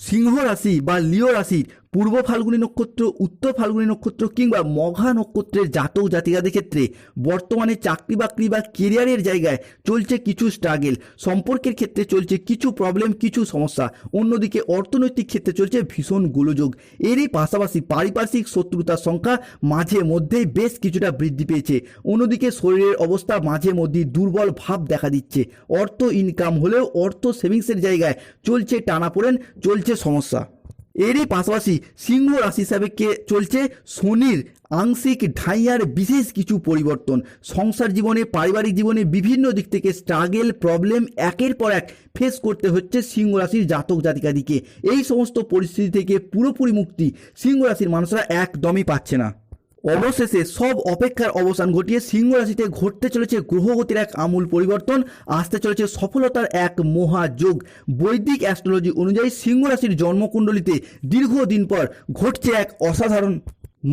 সিংহ রাশি বা লিও রাশির পূর্ব ফাল্গুনী নক্ষত্র, উত্তর ফাল্গুনী নক্ষত্র কিংবা মঘা নক্ষত্রের জাতক জাতিকাদের ক্ষেত্রে বর্তমানে চাকরি বাকরি বা কেরিয়ারের জায়গায় চলছে কিছু স্ট্রাগেল সম্পর্কের ক্ষেত্রে চলছে কিছু প্রবলেম কিছু সমস্যা। অন্যদিকে অর্থনৈতিক ক্ষেত্রে চলছে ভীষণ গোলযোগ। এরই পাশাপাশি পারিপার্শ্বিক শত্রুতার সংখ্যা মাঝে মধ্যেই বেশ কিছুটা বৃদ্ধি পেয়েছে। অন্যদিকে শরীরের অবস্থা মাঝে মধ্যেই দুর্বল ভাব দেখা দিচ্ছে। অর্থ ইনকাম হলেও অর্থ সেভিংসের জায়গায় চলছে টানাপোড়েন, চলছে সমস্যা। এরই পাশাপাশি সিংহ রাশি হিসাবে কে চলছে? শনির আংশিক ঢাইয়ার বিশেষ কিছু পরিবর্তন। সংসার জীবনে, পারিবারিক জীবনে বিভিন্ন দিক থেকে স্ট্রাগেল প্রবলেম একের পর এক ফেস করতে হচ্ছে সিংহ রাশির জাতক জাতিকাদিকে। এই সমস্ত পরিস্থিতি থেকে পুরোপুরি মুক্তি সিংহ রাশির মানুষরা একদমই পাচ্ছে না। অবশেষে সব অপেক্ষার অবসান ঘটিয়ে সিংহ রাশিতে ঘটতে চলেছে গ্রহগতির এক আমূল পরিবর্তন, আসতে চলেছে সফলতার এক মহাযোগ। বৈদিক অ্যাস্ট্রোলজি অনুযায়ী সিংহ রাশির জন্মকুণ্ডলিতে দীর্ঘদিন পর ঘটছে এক অসাধারণ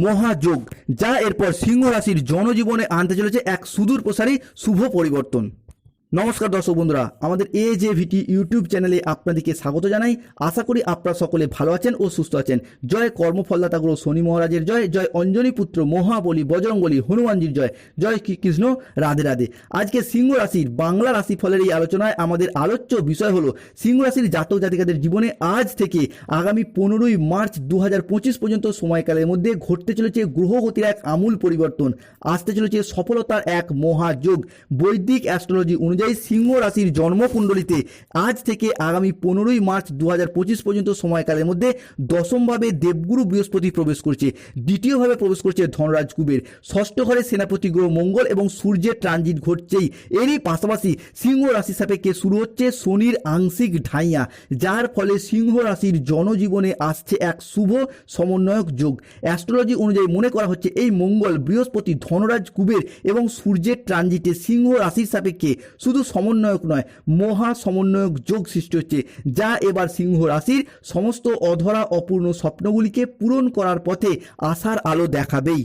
মহাযোগ, যা এরপর সিংহ রাশির জনজীবনে আনতে চলেছে এক সুদূর প্রসারী শুভ পরিবর্তন। নমস্কার দর্শক বন্ধুরা, আমাদের এ জে ভিটি ইউটিউব চ্যানেলে আপনাদেরকে স্বাগত জানাই। আশা করি আপনারা সকলে ভালো আছেন ও সুস্থ আছেন। জয় কর্মফলদাতা গুরু শনি মহারাজের জয় জয় অঞ্জনী পুত্র মহাবলী বজরঙ্গলী হনুমানজির জয় জয় কৃষ্ণ রাধে রাধে। আজকে সিংহ রাশির বাংলা রাশি ফলের এই আলোচনায় আমাদের আলোচ্য বিষয় হলো, সিংহ রাশির জাতক জাতিকাদের জীবনে আজ থেকে আগামী পনেরোই মার্চ দু হাজার পঁচিশ পর্যন্ত সময়কালের মধ্যে ঘটতে চলেছে গ্রহগতির এক আমূল পরিবর্তন। আসতে চলেছে সফলতার এক মহাযোগ। বৈদিক অ্যাস্ট্রোলজি অনুযায়ী সিংহ রাশির জন্মকুণ্ডলিতে আজ থেকে আগামী পনেরোই মার্চ দু হাজার পঁচিশ পর্যন্ত সময়কালের মধ্যে দশমভাবে দেবগুরু বৃহস্পতি প্রবেশ করছে। দ্বিতীয়ভাবে প্রবেশ করছে ধনরাজ কুবের। ষষ্ঠ ঘরে সেনাপতি গ্রহ মঙ্গল এবং সূর্যের ট্রানজিট ঘটছেই। এরই পাশাপাশি সিংহ রাশি সাপেক্ষে শুরু হচ্ছে শনির আংশিক ঢাইয়া, যার ফলে সিংহ রাশির জনজীবনে আসছে এক শুভ সমন্বয়ক যোগ। অ্যাস্ট্রোলজি অনুযায়ী মনে করা হচ্ছে এই মঙ্গল বৃহস্পতি ধনরাজ কুবের এবং সূর্যের ট্রানজিটে সিংহ রাশির সাপেক্ষে শুধু সমন্বয়ক নয়, মহা সমন্বয়ক যোগ সৃষ্টি হচ্ছে, যা এবার সিংহ রাশির সমস্ত অধরা অপূর্ণ স্বপ্নগুলিকে পূরণ করার পথে আশার আলো দেখাবেই।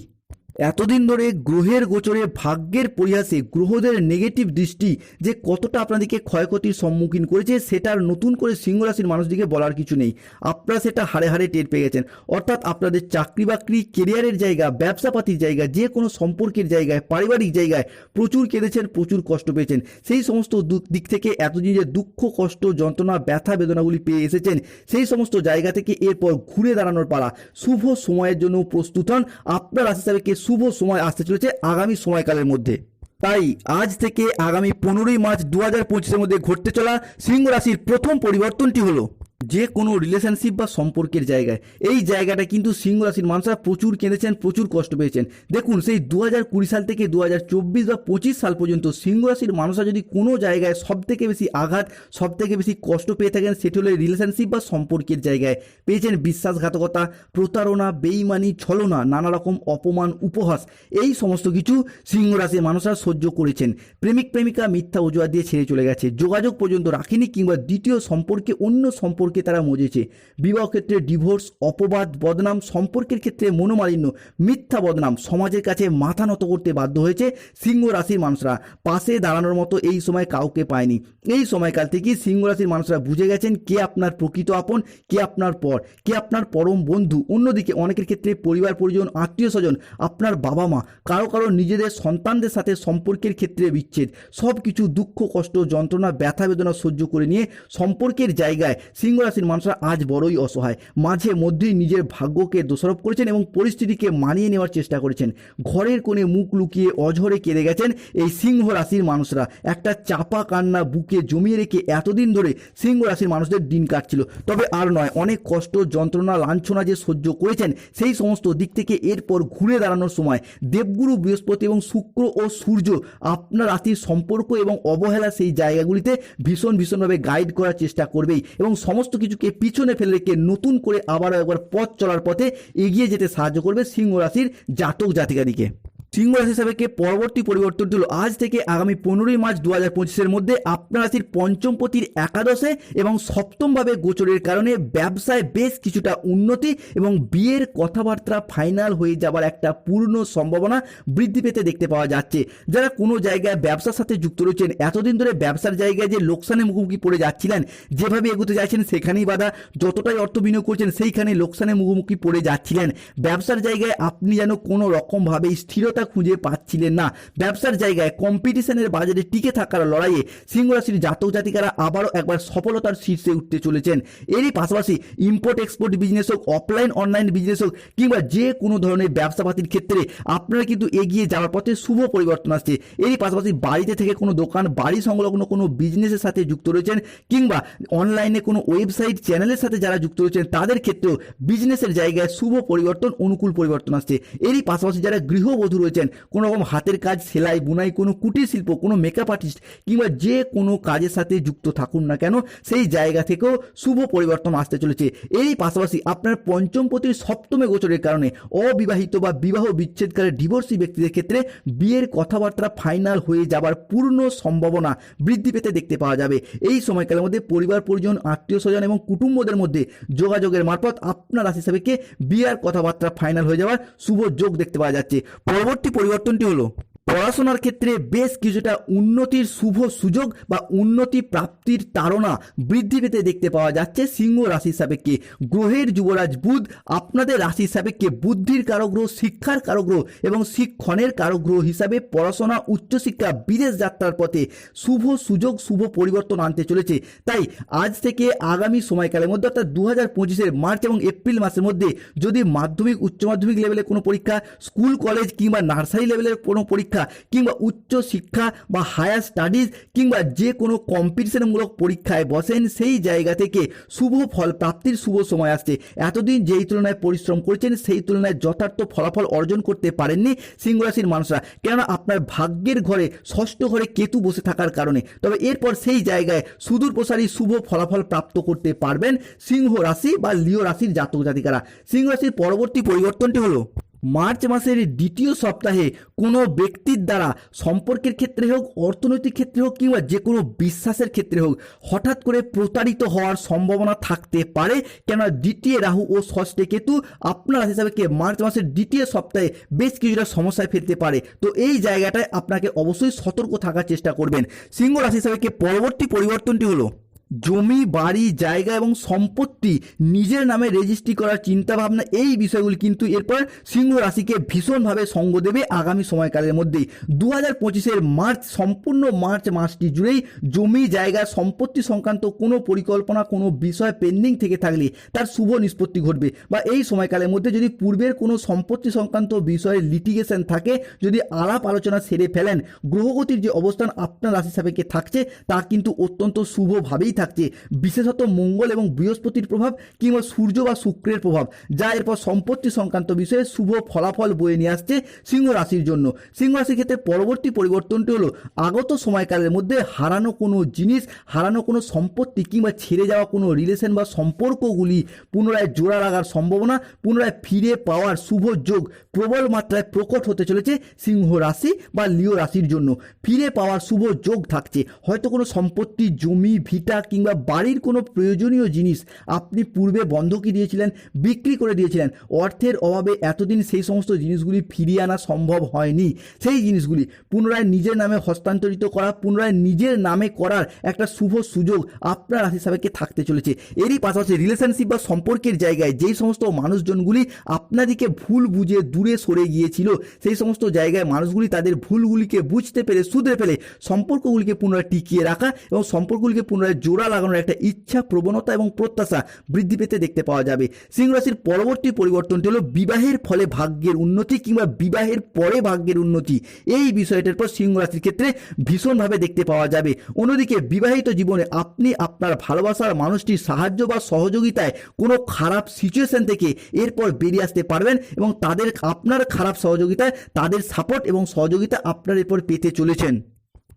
এতদিন ধরে গ্রহের গোচরে ভাগ্যের পরিহাসে গ্রহদের নেগেটিভ দৃষ্টি যে কতটা আপনাদেরকে ক্ষয়ক্ষতির সম্মুখীন করেছে, সেটার নতুন করে সিংহ রাশির মানুষদিকে বলার কিছু নেই। আপনারা সেটা হারে হারে টের পেয়ে গেছেন। অর্থাৎ আপনাদের চাকরি বাকরি কেরিয়ারের জায়গা, ব্যবসাপাতির জায়গা, যে কোনো সম্পর্কের জায়গায়, পারিবারিক জায়গায় প্রচুর কেঁদেছেন, প্রচুর কষ্ট পেয়েছেন। সেই সমস্ত দিক থেকে এতদিন যে দুঃখ, কষ্ট, যন্ত্রণা, ব্যথা, বেদনাগুলি পেয়ে এসেছেন, সেই সমস্ত জায়গা থেকে এরপর ঘুরে দাঁড়ানোর পালা। শুভ সময়ের জন্য প্রস্তুত হন। আপনার রাশি হিসাবে শুভ সময় আসতে চলেছে আগামী সময়কালের মধ্যে। তাই আজ থেকে আগামী পনেরোই মার্চ দু হাজার পঁচিশের মধ্যে ঘটতে চলা সিংহ রাশির প্রথম পরিবর্তনটি হলো। যে কোনো রিলেশনশিপ বা সম্পর্কের জায়গায়। এই জায়গাটা কিন্তু সিংহ রাশির মানুষরা প্রচুর কেঁদেছেন, প্রচুর কষ্ট পেয়েছেন। দেখুন, সেই দু হাজার কুড়ি সাল থেকে দু হাজার চব্বিশ বা পঁচিশ সাল পর্যন্ত সিংহ রাশির মানুষরা যদি কোনো জায়গায় সব থেকে বেশি আঘাত সব থেকে বেশি কষ্ট পেয়ে থাকেন, সেটি হলো রিলেশনশিপ বা সম্পর্কের জায়গায়। পেয়েছেন বিশ্বাসঘাতকতা, প্রতারণা, বেইমানি, ছলনা নানা রকম অপমান, উপহাস। এই সমস্ত কিছু সিংহ রাশির মানুষরা সহ্য করেছেন। প্রেমিক, প্রেমিকা মিথ্যা অজুহাত দিয়ে ছেড়ে চলে গেছে। যোগাযোগ পর্যন্ত রাখেনি কিংবা দ্বিতীয় সম্পর্কে অন্য সম্পর্কে তারা মজেছে? বিবাহ ক্ষেত্রে ডিভোর্স অপবাদ, বদনাম সম্পর্কের ক্ষেত্রে মনোমালিন্য, মিথ্যা বদনাম সমাজের কাছে মাথা নত করতে বাধ্য হয়েছে সিংহ রাশির মানুষরা। পাশে দাঁড়ানোর মতো এই সময় কাউকে পায়নি। এই সময়কাল থেকেই সিংহ রাশির মানুষরা বুঝে গেছেন কে আপনার প্রকৃত আপন, কে আপনার পর, কে আপনার পরম বন্ধু। অন্যদিকে অনেকের ক্ষেত্রে পরিবার, পরিজন, আত্মীয় স্বজন, আপনার বাবা মা, কারও কারও নিজেদের সন্তানদের সাথে সম্পর্কের ক্ষেত্রে বিচ্ছেদ। সব কিছু দুঃখ, কষ্ট, যন্ত্রণা, ব্যথা, বেদনা সহ্য করে নিয়ে সম্পর্কের জায়গায় সিংহ রাশির মানুষরা আজ বড়ই অসহায়। মাঝে মধ্যেই নিজের ভাগ্যকে দোষারোপ করেছেন এবং পরিস্থিতিকে মানিয়ে নেওয়ার চেষ্টা করেছেন। ঘরের কোণে মুখ লুকিয়ে অঝরে কেঁদে গেছেন এই সিংহ রাশির মানুষরা। একটা চাপা কান্না বুকে জমিয়ে রেখে এতদিন ধরে সিংহ রাশির মানুষদের দিন কাটছিল। তবে আর নয়, অনেক কষ্ট, যন্ত্রণা, লাঞ্ছনা যে সহ্য করেছেন, সেই সমস্ত দিক থেকে এরপর ঘুরে দাঁড়ানোর সময়। দেবগুরু, বৃহস্পতি এবং শুক্র ও সূর্য আপনার রাশির সম্পর্ক এবং অবহেলা সেই জায়গাগুলিতে ভীষণ ভীষণভাবে গাইড করার চেষ্টা করবেই এবং সমস্ত কিছুকে পিছনে ফেলে রেখে নতুন করে আবারও একবার পথ চলার পথে এগিয়ে যেতে সাহায্য করবে সিংহ রাশির জাতক জাতিকাদিকে। সিংহ রাশি সাপেক্ষে পরবর্তী পরিবর্তন হলো আজ থেকে আগামী পনেরোই মার্চ দু হাজার পঁচিশের মধ্যে আপনার রাশির পঞ্চম পতির একাদশে এবং সপ্তমভাবে গোচরের কারণে ব্যবসায় বেশ কিছুটা উন্নতি এবং বিয়ের কথাবার্তা ফাইনাল হয়ে যাবার একটা পূর্ণ সম্ভাবনা বৃদ্ধি পেতে দেখতে পাওয়া যাচ্ছে। যারা কোনো জায়গায় ব্যবসার সাথে যুক্ত রয়েছেন, এতদিন ধরে ব্যবসার জায়গায় যে লোকসানের মুখোমুখি পড়ে যাচ্ছিলেন, যেভাবে এগোতে চাইছেন সেখানেই বাধা, যতটাই অর্থ বিনিয়োগ করছেন সেইখানে লোকসানের মুখোমুখি পড়ে যাচ্ছিলেন। ব্যবসার জায়গায় আপনি যেন কোনো রকমভাবে স্থিরতা খুঁজে পাচ্ছিলেন না। ব্যবসার জায়গায় কম্পিটিশনের বাজারে টিকে থাকার লড়াইয়ে সিংহ রাশির জাতক জাতিকারা আবারও একবার সফলতার শীর্ষে উঠতে চলেছেন। এরই পাশাপাশি ইম্পোর্ট এক্সপোর্ট বিজনেস হোক অফলাইন অনলাইন বিজনেস হোক, কিংবা যে কোনো ধরনের ব্যবসাপাতির ক্ষেত্রে আপনারা কিন্তু এগিয়ে যাওয়ার পথে শুভ পরিবর্তন আসছে। এরই পাশাপাশি বাড়িতে থেকে কোনো দোকান, বাড়ি সংলগ্ন কোনো বিজনেসের সাথে যুক্ত রয়েছেন, কিংবা অনলাইনে কোনো ওয়েবসাইট চ্যানেলের সাথে যারা যুক্ত রয়েছেন, তাদের ক্ষেত্রেও বিজনেসের জায়গায় শুভ পরিবর্তন, অনুকূল পরিবর্তন আসছে। এরই পাশাপাশি যারা গৃহবধূ রয়েছেন কোনো রকম হাতের কাজ, সেলাই, বুনাই, কোনো কুটির শিল্প, কোনো মেকআপ আর্টিস্ট কিংবা যে কোনো কাজের সাথে যুক্ত থাকুন না কেন, সেই জায়গা থেকেও শুভ পরিবর্তন আসতে চলেছে। এই পাশাপাশি আপনার পঞ্চম পতির সপ্তমে গোচরের কারণে অবিবাহিত বা বিবাহ বিচ্ছেদকারী ডিভোর্সি ব্যক্তিদের ক্ষেত্রে বিয়ের কথাবার্তা ফাইনাল হয়ে যাবার পূর্ণ সম্ভাবনা বৃদ্ধি পেতে দেখতে পাওয়া যাবে। এই সময়কালের মধ্যে পরিবার, পরিজন, আত্মীয় স্বজন এবং কুটুম্বদের মধ্যে যোগাযোগের মারফত আপনার রাশি সাপেক্ষে বিয়ের কথাবার্তা ফাইনাল হয়ে যাওয়ার শুভ যোগ দেখতে পাওয়া যাচ্ছে। পরবর্তী পরিবর্তনটি হলো পড়াশোনার ক্ষেত্রে বেশ কিছুটা উন্নতির শুভ সুযোগ বা উন্নতি প্রাপ্তির তাড়না বৃদ্ধি পেতে দেখতে পাওয়া যাচ্ছে সিংহ রাশির সাপেক্ষে। গ্রহের যুবরাজ বুধ আপনাদের রাশির সাপেক্ষে বুদ্ধির কারগ্রহ, শিক্ষার কারগ্রহ এবং শিক্ষণের কারগ্রহ হিসাবে পড়াশোনা, উচ্চশিক্ষা, বিদেশ যাত্রার পথে শুভ সুযোগ, শুভ পরিবর্তন আনতে চলেছে। তাই আজ থেকে আগামী সময়কালের মধ্যে অর্থাৎ দু হাজার পঁচিশের মার্চ এবং এপ্রিল মাসের মধ্যে যদি মাধ্যমিক, উচ্চ মাধ্যমিক লেভেলের কোনো পরীক্ষা, স্কুল, কলেজ কিংবা নার্সারি লেভেলের কোনো পরীক্ষা কিংবা উচ্চ শিক্ষা বা হায়ার স্টাডিজ কিংবা যে কোনো কম্পিটিশনমূলক পরীক্ষায় বসেন, সেই জায়গা থেকে শুভ ফল প্রাপ্তির শুভ সময় আসছে। এতদিন যেই তুলনায় পরিশ্রম করেছেন, সেই তুলনায় যথার্থ ফলাফল অর্জন করতে পারেননি সিংহ রাশির মানুষরা। কেননা আপনার ভাগ্যের ঘরে ষষ্ঠ ঘরে কেতু বসে থাকার কারণে। তবে এরপর সেই জায়গায় সুদূর প্রসারী শুভ ফলাফল প্রাপ্ত করতে পারবেন সিংহ রাশি বা লিও রাশির জাতক জাতিকারা। সিংহ রাশির পরবর্তী পরিবর্তনটি হলো মার্চ মাসের দ্বিতীয় সপ্তাহে কোনো ব্যক্তির দ্বারা সম্পর্কের ক্ষেত্রে হোক, অর্থনৈতিক ক্ষেত্রে হোক কিংবা যে কোনো বিশ্বাসের ক্ষেত্রে হোক, হঠাৎ করে প্রতারিত হওয়ার সম্ভাবনা থাকতে পারে। কেন দ্বিতীয় রাহু ও ষষ্ঠে কেতু আপনার হিসাবে কে মার্চ মাসের দ্বিতীয় সপ্তাহে বেশ কিছুটা সমস্যায় ফেলতে পারে। তো এই জায়গাটায় আপনাকে অবশ্যই সতর্ক থাকার চেষ্টা করবেন। সিংহ রাশি হিসাবে কে পরবর্তী পরিবর্তনটি হলো জমি, বাড়ি, জায়গা এবং সম্পত্তি নিজের নামে রেজিস্ট্রি করার চিন্তা ভাবনা এই বিষয়গুলি কিন্তু এরপর সিংহ রাশিকে ভীষণভাবে সঙ্গ দেবে আগামী সময়কালের মধ্যেই। দু হাজার পঁচিশের মার্চ, সম্পূর্ণ মার্চ মাসটি জুড়েই জমি, জায়গা, সম্পত্তি সংক্রান্ত কোনো পরিকল্পনা, কোনো বিষয় পেন্ডিং থেকে থাকলে তার শুভ নিষ্পত্তি ঘটবে। বা এই সময়কালের মধ্যে যদি পূর্বের কোনো সম্পত্তি সংক্রান্ত বিষয়ে লিটিগেশন থাকে, যদি আলাপ আলোচনা সেরে ফেলেন, গ্রহগতির যে অবস্থান আপনার রাশি সাপেক্ষে থাকছে, তা কিন্তু অত্যন্ত শুভভাবেই থাকছে। বিশেষত মঙ্গল এবং বৃহস্পতির প্রভাব কিংবা সূর্য বা শুক্রের প্রভাব, যা এরপর সম্পত্তি সংক্রান্ত বিষয়ে শুভ ফলাফল বয়ে নিয়ে আসছে সিংহ রাশির জন্য। সিংহ রাশির ক্ষেত্রে পরবর্তী পরিবর্তনটি হলো, আগত সময়কালের মধ্যে হারানো কোনো জিনিস, হারানো কোনো সম্পত্তি কিংবা ছেড়ে যাওয়া কোনো রিলেশন বা সম্পর্কগুলি পুনরায় জোড়া লাগার সম্ভাবনা, পুনরায় ফিরে পাওয়ার শুভ যোগ প্রবল মাত্রায় প্রকট হতে চলেছে সিংহ রাশি বা লিও রাশির জন্য। ফিরে পাওয়ার শুভ যোগ থাকছে। হয়তো কোনো সম্পত্তি, জমি, ভিটা কিংবা বাড়ির কোনো প্রয়োজনীয় জিনিস আপনি পূর্বে বন্ধকি দিয়েছিলেন, বিক্রি করে দিয়েছিলেন, অর্থের অভাবে এতদিন সেই সমস্ত জিনিসগুলি ফিরিয়ে আনা সম্ভব হয়নি। সেই জিনিসগুলি পুনরায় নিজের নামে হস্তান্তরিত করা, পুনরায় নিজের নামে করার একটা শুভ সুযোগ আপনার রাশি সাপেক্ষে থাকতে চলেছে। এরই পাশাপাশি রিলেশনশিপ বা সম্পর্কের জায়গায় যেই সমস্ত মানুষজনগুলি আপনাদিকে ভুল বুঝে দূরে সরে গিয়েছিল, সেই সমস্ত জায়গায় মানুষগুলি তাদের ভুলগুলিকে বুঝতে পেরে, শুধরে ফেলে সম্পর্কগুলিকে পুনরায় টিকিয়ে রাখা এবং সম্পর্কগুলিকে পুনরায় জোড়া লাগানোর একটা ইচ্ছা, প্রবণতা এবং প্রত্যাশা বৃদ্ধি পেতে দেখতে পাওয়া যাবে। সিংহ রাশির পরবর্তী পরিবর্তনটি হলো বিবাহের ফলে ভাগ্যের উন্নতি কিংবা বিবাহের পরে ভাগ্যের উন্নতি। এই বিষয়টার পর সিংহ রাশির ক্ষেত্রে ভীষণভাবে দেখতে পাওয়া যাবে। অন্যদিকে বিবাহিত জীবনে আপনি আপনার ভালোবাসার মানুষটির সাহায্য বা সহযোগিতায় কোনো খারাপ সিচুয়েশন থেকে এরপর বেরিয়ে আসতে পারবেন এবং তাদের, আপনার খারাপ সহযোগিতায় তাদের সাপোর্ট এবং সহযোগিতা আপনার এরপর পেতে চলেছেন।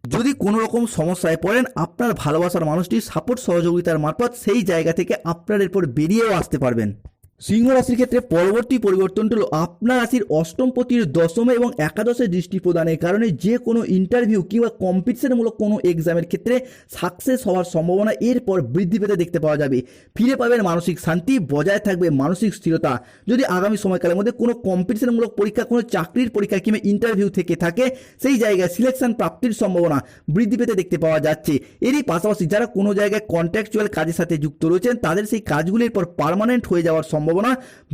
যদি কোনো রকম সমস্যায় পড়েন, আপনার ভালোবাসার মানুষটির সাপোর্ট সহযোগিতার মারফত সেই জায়গা থেকে আপনার এরপর বেরিয়েও আসতে পারবেন। সিংহ রাশির ক্ষেত্রে পরবর্তী পরিবর্তনটা হলো আপনার রাশির অষ্টম পতির দশমে এবং একাদশে দৃষ্টি প্রদানের কারণে যে কোনো ইন্টারভিউ কিংবা কম্পিটিশনমূলক কোনো এক্সামের ক্ষেত্রে সাকসেস হওয়ার সম্ভাবনা এরপর বৃদ্ধি পেতে দেখতে পাওয়া যাবে। ফিরে পাবেন মানসিক শান্তি, বজায় থাকবে মানসিক স্থিরতা। যদি আগামী সময়কালের মধ্যে কোনো কম্পিটিশনমূলক পরীক্ষা, কোনো চাকরির পরীক্ষা কিংবা ইন্টারভিউ থেকে থাকে, সেই জায়গায় সিলেকশন প্রাপ্তির সম্ভাবনা বৃদ্ধি পেতে দেখতে পাওয়া যাচ্ছে। এরই পাশাপাশি যারা কোনো জায়গায় কন্ট্রাকচুয়াল কাজের সাথে যুক্ত রয়েছেন, তাদের সেই কাজগুলির পর পার্মানেন্ট হয়ে যাওয়ার সম্ভাবনা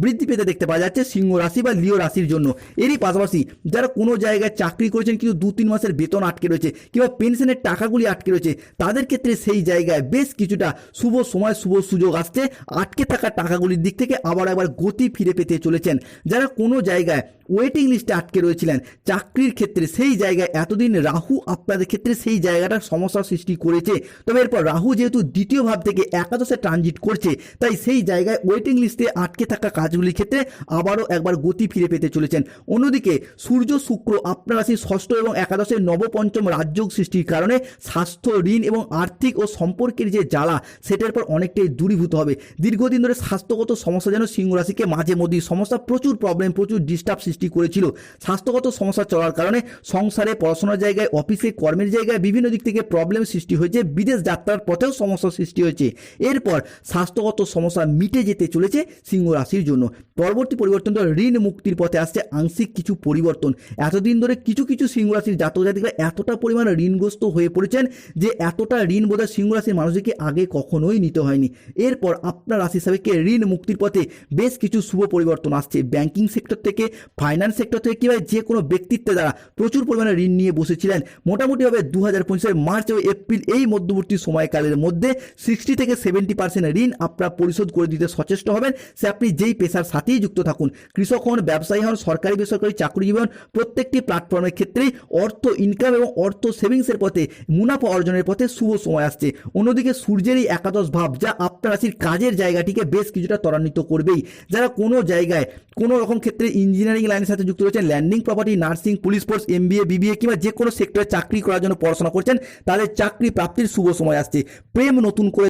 বৃদ্ধি পেতে দেখতে পাওয়া যাচ্ছে সিংহ রাশি বা লিও রাশির জন্য। এরই পাশাপাশি যারা কোনো জায়গায় চাকরি করেছেন কিন্তু দু তিন মাসের বেতন আটকে রয়েছে কিংবা পেনশনের টাকাগুলি আটকে রয়েছে, তাদের ক্ষেত্রে সেই জায়গায় বেশ কিছুটা শুভ সময়, শুভ সুযোগ আসছে। আটকে থাকা টাকাগুলির দিক থেকে আবার একবার গতি ফিরে পেতে চলেছেন। যারা কোনো জায়গায় ওয়েটিং লিস্টে আটকে রয়েছিলেন। চাকরির ক্ষেত্রে সেই জায়গায় এতদিন রাহু আপনাদের ক্ষেত্রে সেই জায়গাটা সমস্যার সৃষ্টি করেছে। তবে এরপর রাহু যেহেতু দ্বিতীয় ভাব থেকে একাদশে ট্রানজিট করছে, তাই সেই জায়গায় ওয়েটিং লিস্টে আটকে থাকা কাজগুলির ক্ষেত্রে আবারও একবার গতি ফিরে পেতে চলেছেন। অন্যদিকে সূর্য, শুক্র, আপনার রাশির ষষ্ঠ এবং একাদশের নবপঞ্চম রাজযোগ সৃষ্টির কারণে স্বাস্থ্য, ঋণ এবং আর্থিক ও সম্পর্কের যে জ্বালা, সেটার পর অনেকটাই দূরীভূত হবে। দীর্ঘদিন ধরে স্বাস্থ্যগত সমস্যা যেন সিংহ রাশিকে মাঝে মধ্যেই সমস্যা, প্রচুর প্রবলেম প্রচুর ডিস্টার্ব সৃষ্টি করেছিল। স্বাস্থ্যগত সমস্যা চলার কারণে সংসারে পড়াশোনার জায়গায়, অফিসে কর্মের জায়গায় বিভিন্ন দিক থেকে প্রবলেম সৃষ্টি হয়েছে, বিদেশ যাত্রার পথেও সমস্যা সৃষ্টি হয়েছে। এরপর স্বাস্থ্যগত সমস্যা মিটে যেতে চলেছে সিংহ রাশির জন্য। পরবর্তী পরিবর্তন তো ঋণ মুক্তির পথে আসছে, আংশিক কিছু পরিবর্তন। এতদিন ধরে কিছু কিছু সিংহ রাশির জাতক জাতিকরা এতটা পরিমাণে ঋণগ্রস্ত হয়ে পড়েছেন যে এতটা ঋণ বোধহয় সিংহ রাশির মানুষকে আগে কখনোই নিতে হয়নি। এরপর আপনার রাশি হিসাবে ঋণ মুক্তির পথে বেশ কিছু শুভ পরিবর্তন আসছে। ব্যাংকিং সেক্টর থেকে ফাইন্যান্স সেক্টর থেকে কিংবা যে কোনো ব্যক্তিত্বের দ্বারা প্রচুর পরিমাণে ঋণ নিয়ে বসেছিলেন, মোটামুটিভাবে দু হাজার পঁচিশের মার্চ ও এপ্রিল এই মধ্যবর্তী সময়কালের মধ্যে সিক্সটি থেকে সেভেন্টি পার্সেন্ট ঋণ আপনারা পরিশোধ করে দিতে সচেষ্ট হবেন। সে আপনি যেই পেশার সাথেই যুক্ত থাকুন, কৃষক হন, ব্যবসায়ী হন, সরকারি বেসরকারি চাকরিজীবী হন, প্রত্যেকটি প্ল্যাটফর্মের ক্ষেত্রেই অর্থ ইনকাম এবং অর্থ সেভিংসের পথে, মুনাফা অর্জনের পথে শুভ সময় আসছে। অন্যদিকে সূর্যের এই একাদশ ভাব যা আপনার রাশির কাজের জায়গাটিকে বেশ কিছুটা ত্বরান্বিত করবেই। যারা কোনো জায়গায় কোনো রকম ক্ষেত্রে ইঞ্জিনিয়ারিং লাইনের সাথে যুক্ত রয়েছেন landing property, nursing, police force, MBA, BBA কিংবা যে কোনো সেক্টরে চাকরি করার জন্য পড়াশোনা করছেন, তাদের চাকরি প্রাপ্তির শুভ সময় আসছে। প্রেম নতুন করে